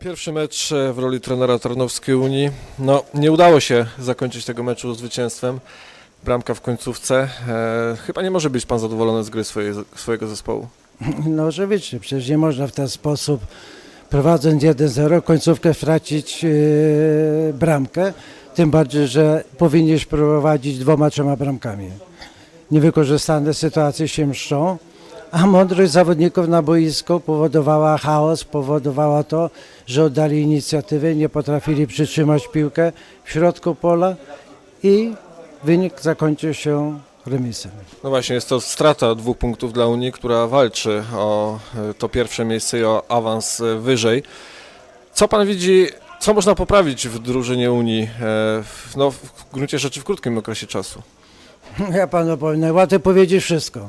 Pierwszy mecz e, w roli trenera Tarnowskiej Unii. No, nie udało się zakończyć tego meczu zwycięstwem. Bramka w końcówce. E, chyba nie może być pan zadowolony z gry swojej, swojego zespołu. No oczywiście, przecież nie można w ten sposób prowadząc 1-0 końcówkę stracić yy, bramkę, tym bardziej, że powinniś prowadzić dwoma, trzema bramkami. Niewykorzystane sytuacje się mszczą, a mądrość zawodników na boisku powodowała chaos, powodowała to, że oddali inicjatywę, nie potrafili przytrzymać piłkę w środku pola i wynik zakończył się remisem. No właśnie, jest to strata dwóch punktów dla Unii, która walczy o e, to pierwsze miejsce i o awans e, wyżej. Co pan widzi, co można poprawić w drużynie Unii e, w, no, w gruncie rzeczy w krótkim okresie czasu? Ja panu powiem, najłatwiej powiedzieć wszystko.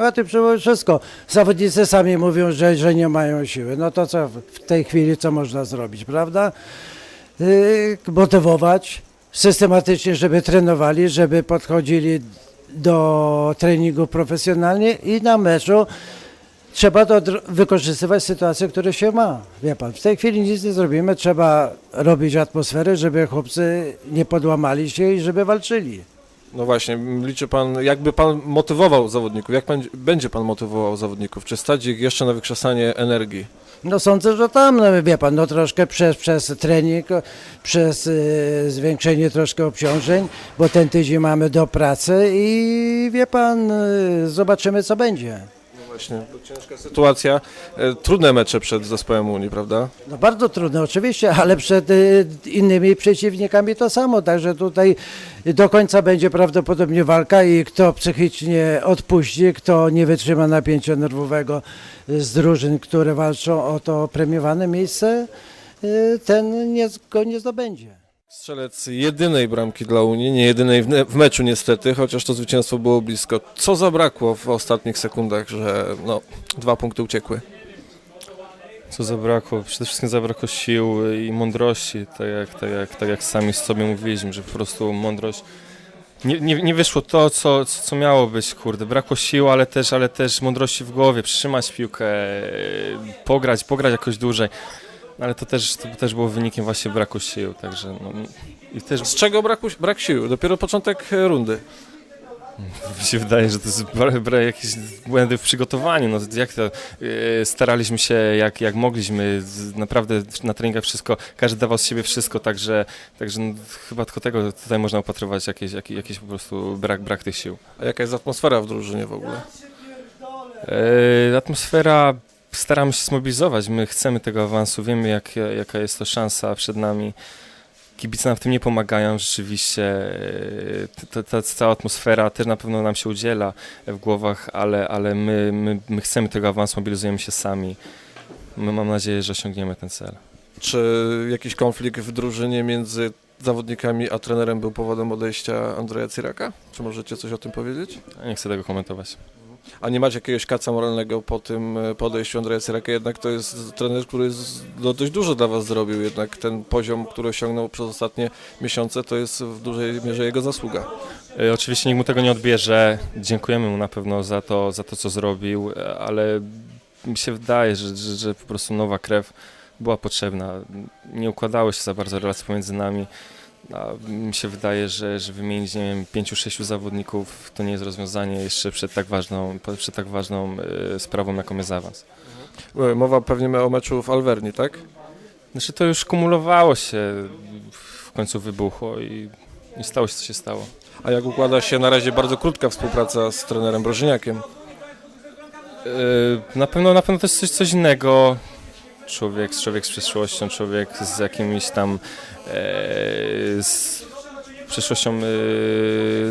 Łatwiej powiedzieć wszystko. Zawodnicy sami mówią, że, że nie mają siły. No to co w tej chwili, co można zrobić, prawda? Yy, motywować systematycznie, żeby trenowali, żeby podchodzili do treningu profesjonalnie i na meczu trzeba to wykorzystywać sytuacje, które się ma. Wie pan, w tej chwili nic nie zrobimy, trzeba robić atmosferę, żeby chłopcy nie podłamali się i żeby walczyli. No właśnie, liczy pan, jakby pan motywował zawodników, jak pan, będzie pan motywował zawodników? Czy stać ich jeszcze na wykrzesanie energii? No sądzę, że tam, no wie pan, no troszkę przez, przez trening, przez y, zwiększenie troszkę obciążeń, bo ten tydzień mamy do pracy i wie pan, y, zobaczymy co będzie. Właśnie, ciężka sytuacja, e, trudne mecze przed zespołem Unii, prawda? No bardzo trudne oczywiście, ale przed y, innymi przeciwnikami to samo, także tutaj do końca będzie prawdopodobnie walka i kto psychicznie odpuści, kto nie wytrzyma napięcia nerwowego z drużyn, które walczą o to premiowane miejsce, y, ten nie, go nie zdobędzie. Strzelec jedynej bramki dla Unii, nie jedynej w, meczu niestety, chociaż to zwycięstwo było blisko. Co zabrakło w ostatnich sekundach, że no, dwa punkty uciekły? Co zabrakło? Przede wszystkim zabrakło sił i mądrości, tak jak, tak jak, tak jak sami sobie mówiliśmy, że po prostu mądrość. Nie, nie, nie wyszło to, co, co co miało być, kurde. Brakło sił, ale też, ale też mądrości w głowie, przytrzymać piłkę, e, pograć, pograć jakoś dłużej. Ale to też, to też było wynikiem właśnie braku sił, także no, i też Z czego braku, brak sił? Dopiero początek e, rundy. Mi się wydaje, że to jest jakieś błędy w przygotowaniu. No, jak to, e, staraliśmy się jak, jak mogliśmy, naprawdę na treningach wszystko, każdy dawał z siebie wszystko, także, także no, chyba tylko tego tutaj można upatrywać jakieś, jakieś, jakieś po prostu brak, brak tych sił. A jaka jest atmosfera w drużynie w ogóle? E, atmosfera, staramy się zmobilizować, my chcemy tego awansu, wiemy jak, jaka jest to szansa przed nami. Kibice nam w tym nie pomagają rzeczywiście. E, Ta, ta, ta cała atmosfera też na pewno nam się udziela w głowach, ale, ale my, my, my chcemy tego awansu, mobilizujemy się sami. My mam nadzieję, że osiągniemy ten cel. Czy jakiś konflikt w drużynie między zawodnikami a trenerem był powodem odejścia Andrzeja Cyraka? Czy możecie coś o tym powiedzieć? Ja nie chcę tego komentować. A nie macie jakiegoś kaca moralnego po tym e, podejściu Andrzeja Cyraka? Jednak to jest trener, który no, dość dużo dla was zrobił. Jednak ten poziom, który osiągnął przez ostatnie miesiące, to jest w dużej mierze jego zasługa. E, Oczywiście nikt mu tego nie odbierze. Dziękujemy mu na pewno za to, za to co zrobił, e, ale mi się wydaje, że, że, że po prostu nowa krew była potrzebna. Nie układały się za bardzo relacje pomiędzy nami. A mi się wydaje, że, że wymienić nie wiem, pięciu, sześciu zawodników to nie jest rozwiązanie jeszcze przed tak ważną, przed tak ważną e, sprawą, jaką jest awans. E, Mowa pewnie o meczu w Alverni, tak? Znaczy to już kumulowało się, w końcu wybuchło i, i stało się co się stało. A jak układa się na razie bardzo krótka współpraca z trenerem Brożyniakiem? Yy, Na pewno, na pewno to jest coś, coś innego. Człowiek, człowiek z przeszłością, człowiek z jakimiś tam e, z przeszłością e,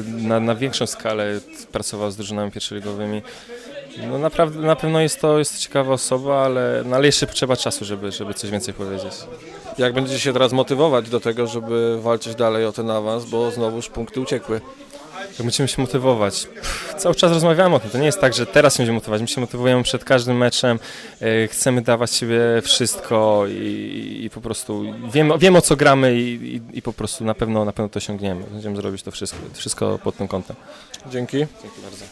na, na większą skalę pracował z drużynami pierwszoligowymi. No naprawdę, na pewno jest to, jest to ciekawa osoba, ale, no, ale jeszcze potrzeba czasu, żeby, żeby coś więcej powiedzieć. Jak będziecie się teraz motywować do tego, żeby walczyć dalej o ten awans, bo znowuż punkty uciekły? Jak będziemy się motywować? Pff, cały czas rozmawiamy o tym. To nie jest tak, że teraz się będziemy motywować. My się motywujemy przed każdym meczem. E, chcemy dawać siebie wszystko i, i po prostu wiemy, wiemy o co gramy i, i, i po prostu na pewno, na pewno to osiągniemy. Będziemy zrobić to wszystko, wszystko pod tym kątem. Dzięki. Dzięki bardzo.